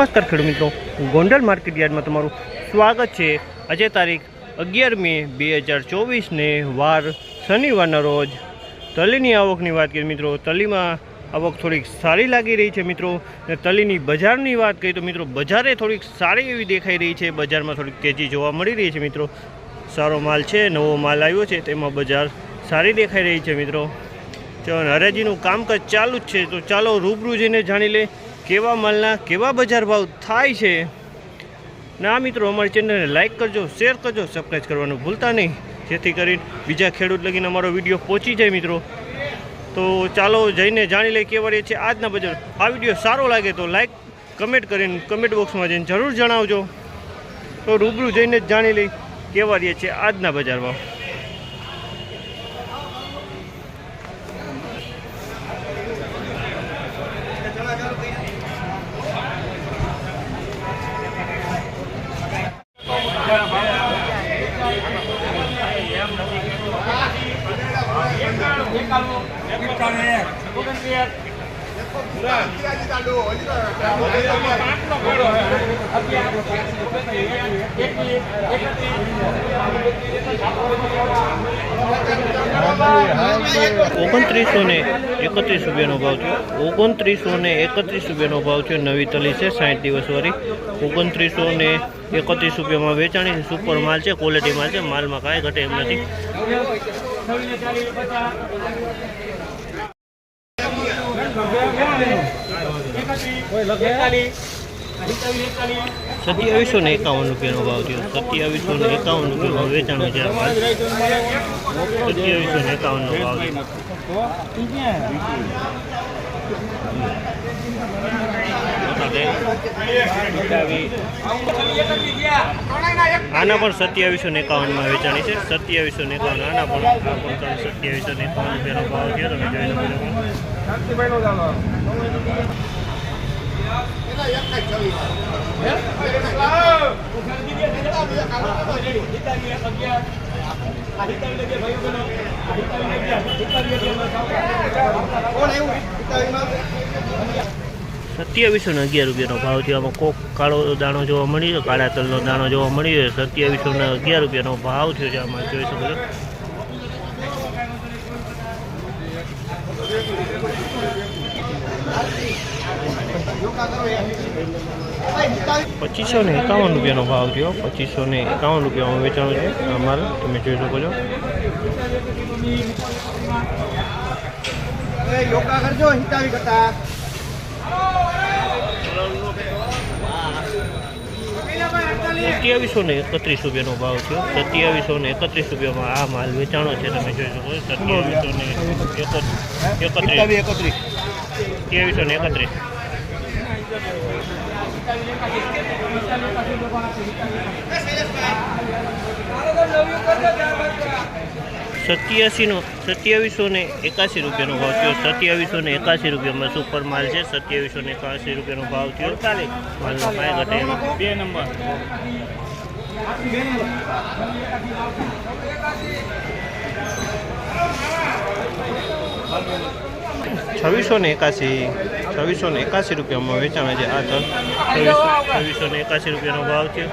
નમસ્કાર ખેડૂત મિત્રો. ગોંડલ માર્કેટ યાર્ડમાં તમારું સ્વાગત છે. આજે તારીખ અગિયાર મે બે હજાર ચોવીસને વાર શનિવારના રોજ તલીની આવકની વાત કરીએ મિત્રો. તલીમાં આવક થોડીક સારી લાગી રહી છે મિત્રો. અને તલીની બજારની વાત કરીએ તો મિત્રો, બજારે થોડીક સારી એવી દેખાઈ રહી છે. બજારમાં થોડીક તેજી જોવા મળી રહી છે મિત્રો. સારો માલ છે, નવો માલ આવ્યો છે, તેમાં બજાર સારી દેખાઈ રહી છે મિત્રો. ચાલો, હરાજીનું કામકાજ ચાલુ જ છે. તો ચાલો રૂબરૂ જઈને જાણી લે કેવા માલના કેવા બજાર ભાવ થાય છે? ના મિત્રો, અમારી ચેનલને લાઇક કરજો, શેર કરજો સબસ્ક્રાઈબ કરવાનું ભૂલતા નહીં. જેથી કરીને બીજા ખેડૂત લગીને અમારો વીડિયો પહોંચી જાય મિત્રો. તો ચાલો જઈને જાણી લઈએ કેવા રહીએ છીએ આજના બજાર. આ વીડિયો સારો લાગે તો લાઇક કમેન્ટ કરીને કમેન્ટ બોક્સમાં જઈને જરૂર જણાવજો. તો રૂબરૂ જઈને જ જાણી લઈ કેવા રહીએ છીએ આજના બજાર ઓગણત્રીસો ને એકત્રીસ રૂપિયાનો ભાવ થયો. ઓગણત્રીસો ને એકત્રીસ રૂપિયાનો ભાવ છે નવી તલી છે, સાઠ દિવસવાળી ઓગણત્રીસો ને એકત્રીસ રૂપિયામાં વેચાણી સુપર માલ છે ક્વોલિટી માલ છે. માલમાં કાંઈ ઘટે એમ નથી. સત્યાવીસો ને એકાવન રૂપિયાનો ભાવ થયો સત્યાવીસો ને એકાવન રૂપિયામાં વેચાણો છે સત્યાવીસો ને એકાવનનો ભાવ છે આના પણ સત્યાવીસો એકાવનમાં વેચાણી છે. સત્યાવીસો ને એકાવન, આના પણ આ પણ ત્રણ સત્યાવીસો ને એકાવન રૂપિયાનો ભાવ છે તમે જોઈ શકો છો. સત્યાવીસો ને અગિયાર રૂપિયાનો ભાવ થયો. આમાં કોક કાળો દાણો જોવા મળી રહ્યો, કાળા તલનો દાણો જોવા મળી રહ્યો. સત્યાવીસો ને અગિયાર રૂપિયાનો ભાવ થયો છે આમાં, જોઈ શકો છો. પચીસો ને એકાવન રૂપિયાનો ભાવ થયો. પચીસો ને એકાવન રૂપિયામાં વેચાણો છે અમારે, તમે જોઈ શકો છો. યોગા કરજો હિતાવી કરતા. સત્યાવીસો ને એકત્રીસ રૂપિયાનો ભાવ થયો. સત્યાવીસો ને એકત્રીસ રૂપિયામાં આ માલ વેચાણો છે, તમે જોઈ શકો છો. સત્યાવીસો ને એકત્રીસ. સત્યાવીસો ને એકત્રીસ. સત્યાસીનો સત્યાવીસો ને એકાસી રૂપિયાનો ભાવ થયો. સત્યાવીસો ને એકાસી રૂપિયામાં સુપર માલ છે. સત્યાવીસો ને એકાસી રૂપિયાનો ભાવ થયો. માલનો કાંઈ ઘટે બે નંબર. છવ્વીસો ને એકાસી છવ્વીસો ને એકાસી રૂપિયામાં વેચાણ છે. આ છવ્વીસો છવ્વીસો ને એકાસી રૂપિયાનો ભાવ થયો.